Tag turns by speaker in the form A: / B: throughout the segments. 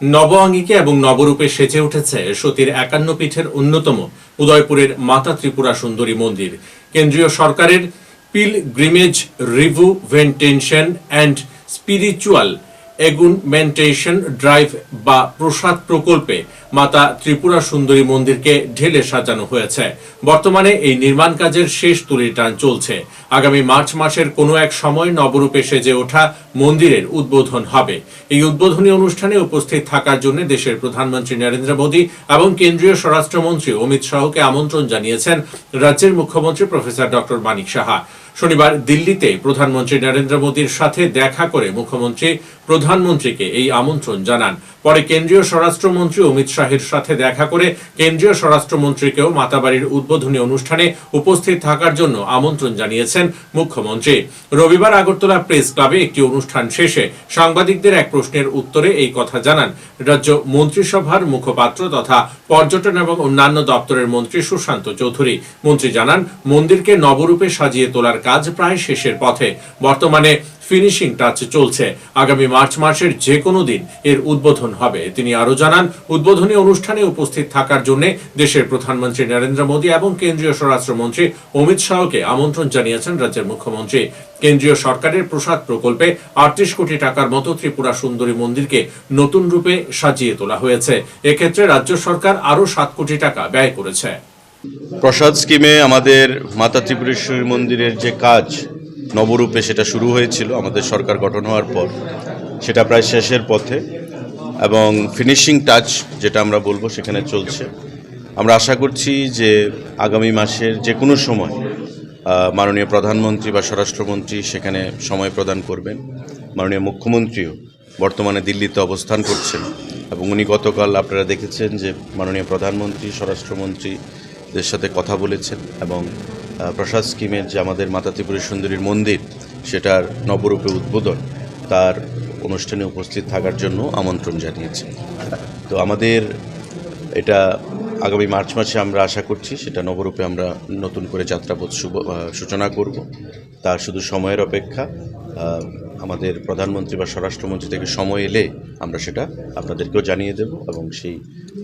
A: নব আঙ্গিকে এবং নবরূপে সেজে উঠেছে সতীর একান্ন পীঠের অন্যতম উদয়পুরের মাতা ত্রিপুরা সুন্দরী মন্দির। কেন্দ্রীয় সরকারের pilgrimage rejuvenation and spiritual augmentation drive বা প্রসাদ প্রকল্পে মাতা ত্রিপুরা সুন্দরী মন্দিরকে ঢেলে সাজানো হয়েছে। বর্তমানে এই নির্মাণ কাজের শেষ তুলির টান চলছে। আগামী মার্চ মাসের কোনো এক সময় নবরূপে সেজে ওঠা মন্দিরের উদ্বোধন হবে। এই উদ্বোধনী অনুষ্ঠানে উপস্থিত থাকার জন্য দেশের প্রধানমন্ত্রী নরেন্দ্র মোদী এবং কেন্দ্রীয় স্বরাষ্ট্রমন্ত্রী অমিত শাহকে আমন্ত্রণ জানিয়েছেন রাজ্যের মুখ্যমন্ত্রী প্রফেসর ডক্টর মানিক সাহা। শনিবার দিল্লিতে প্রধানমন্ত্রী নরেন্দ্র মোদীর সাথে দেখা করে মুখ্যমন্ত্রী প্রধানমন্ত্রীকে এই আমন্ত্রণ জানান। পরে কেন্দ্রীয় স্বরাষ্ট্রমন্ত্রী অমিত শাহের সাথে দেখা করে কেন্দ্রীয় স্বরাষ্ট্রমন্ত্রীকেও মাতাবাড়ির উদ্বোধনী অনুষ্ঠানে উপস্থিত থাকার জন্য আমন্ত্রণ জানিয়েছেন মুখ্যমন্ত্রী। রবিবার আগরতলা প্রেস ক্লাবে একটি অনুষ্ঠান শেষে সাংবাদিকদের এক প্রশ্নের উত্তরে এই কথা জানান। রাজ্য মন্ত্রিসভার মুখপাত্র তথা পর্যটন এবং অন্যান্য দপ্তরের মন্ত্রী সুশান্ত চৌধুরী। মন্ত্রী জানান, মন্দিরকে নবরূপে সাজিয়ে তোলার কাজ প্রায় শেষের পথে। বর্তমানে ফিনিশিং টাচ চলছে। আগামী মার্চ মাসের যে কোনো দিন এর উদ্বোধন হবে। তিনি আরও জানান, উদ্বোধনী অনুষ্ঠানে উপস্থিত থাকার জন্য দেশের প্রধানমন্ত্রী নরেন্দ্র মোদী এবং কেন্দ্রীয় স্বরাষ্ট্রমন্ত্রী অমিত শাহকে আমন্ত্রণ জানিয়েছেন রাজ্যের মুখ্যমন্ত্রী। কেন্দ্রীয় সরকারের প্রসাদ প্রকল্পে আটত্রিশ কোটি টাকার মতো ত্রিপুরা সুন্দরী মন্দিরকে নতুন রূপে সাজিয়ে তোলা হয়েছে। এক্ষেত্রে রাজ্য সরকার আরও সাত কোটি টাকা ব্যয় করেছে।
B: প্রসাদ স্কিমে আমাদের মাতা ত্রিপুরেশ্বরী মন্দিরের যে কাজ নবরূপে সেটা শুরু হয়েছিল, আমাদের সরকার গঠন হওয়ার পর। সেটা প্রায় শেষের পথে এবং ফিনিশিং টাচ যেটা আমরা বলব, সেখানে চলছে। আমরা আশা করছি যে আগামী মাসের যে কোনো সময় মাননীয় প্রধানমন্ত্রী বা স্বরাষ্ট্রমন্ত্রী সেখানে সময় প্রদান করবেন। মাননীয় মুখ্যমন্ত্রীও বর্তমানে দিল্লিতে অবস্থান করছেন এবং উনি গতকাল আপনারা দেখেছেন যে মাননীয় প্রধানমন্ত্রী, স্বরাষ্ট্রমন্ত্রীদের সাথে কথা বলেছেন এবং প্রসাদ স্কিমের যে আমাদের মাতা ত্রিপুরী সুন্দরীর মন্দির সেটার নবরূপে উদ্বোধন তার অনুষ্ঠানে উপস্থিত থাকার জন্য আমন্ত্রণ জানিয়েছেন তো আমাদের এটা আগামী মার্চ মাসে আমরা আশা করছি সেটা নবরূপে আমরা নতুন করে যাত্রাপথ শুভ সূচনা করব। তার শুধু সময়ের অপেক্ষা আমাদের প্রধানমন্ত্রী বা স্বরাষ্ট্রমন্ত্রী থেকে সময় এলে আমরা সেটা আপনাদেরকেও জানিয়ে দেব এবং সেই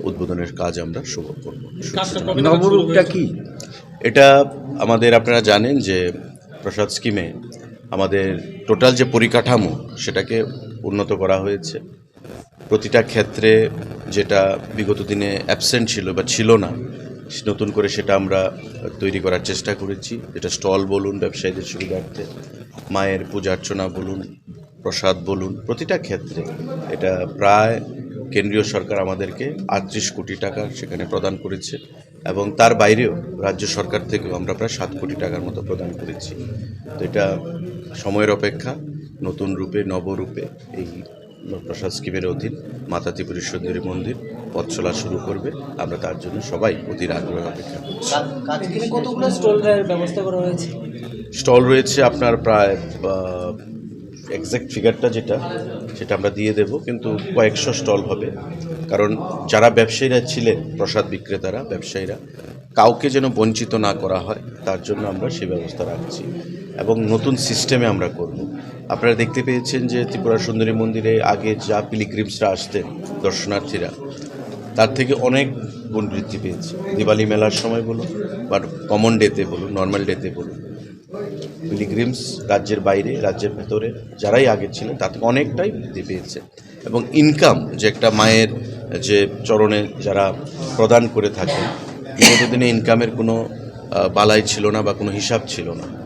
B: উদ্বোধনের কাজ আমরা শুভ করব।
C: নবরূপটা কি?
B: এটা আমাদের আপনারা জানেন যে প্রসাদ স্কিমে আমাদের টোটাল যে পরিকাঠামো সেটাকে উন্নত করা হয়েছে। প্রতিটা ক্ষেত্রে যেটা বিগত দিনে অ্যাবসেন্ট ছিল বা ছিল না, নতুন করে সেটা আমরা তৈরি করার চেষ্টা করেছি। যেটা স্টল বলুন, ব্যবসায়ীদের সুবিধার্থে, মায়ের পূজা অর্চনা বলুন, প্রসাদ বলুন, প্রতিটা ক্ষেত্রে এটা প্রায় কেন্দ্রীয় সরকার আমাদেরকে আটত্রিশ কোটি টাকা সেখানে প্রদান করেছে। এবং তার বাইরেও রাজ্য সরকার থেকেও আমরা প্রায় সাত কোটি টাকার মতো প্রদান করেছি। তো এটা সময়ের অপেক্ষা নতুন রূপে নবরূপে এই প্রসাদ স্কিমের অধীন মাতা ত্রিপুরেশ্বরী মন্দির পথ চলা শুরু করবে। আমরা তার জন্য সবাই অধীর আগ্রহ অপেক্ষা করছি। স্টল রয়েছে আপনার প্রায় এক্স্যাক্ট ফিগারটা যেটা, সেটা আমরা দিয়ে দেব, কিন্তু কয়েকশো স্টল হবে। কারণ যারা ব্যবসায়ীরা ছিলেন, প্রসাদ বিক্রেতারা, ব্যবসায়ীরা, কাউকে যেন বঞ্চিত না করা হয়, তার জন্য আমরা সেই ব্যবস্থা রাখছি। এবং নতুন সিস্টেমে আমরা করব। আপনারা দেখতে পেয়েছেন যে ত্রিপুরা সুন্দরী মন্দিরে আগে যা পিলিগ্রিমসরা আসতেন, দর্শনার্থীরা তার থেকে অনেক গুণ বৃদ্ধি পেয়েছে। দিওয়ালি মেলার সময় বলুন বা কমন ডেতে বলুন নর্মাল ডেতে বলুন পিলিগ্রিমস রাজ্যের বাইরে, রাজ্যের ভেতরে যারাই আগে ছিলেন থেকে অনেকটাই বৃদ্ধি পেয়েছে। এবং ইনকাম যে একটা মায়ের যে চরণে যারা প্রদান করে থাকেন, বিগত দিনে ইনকামের কোনো বালাই ছিল না বা কোনো হিসাব ছিল না।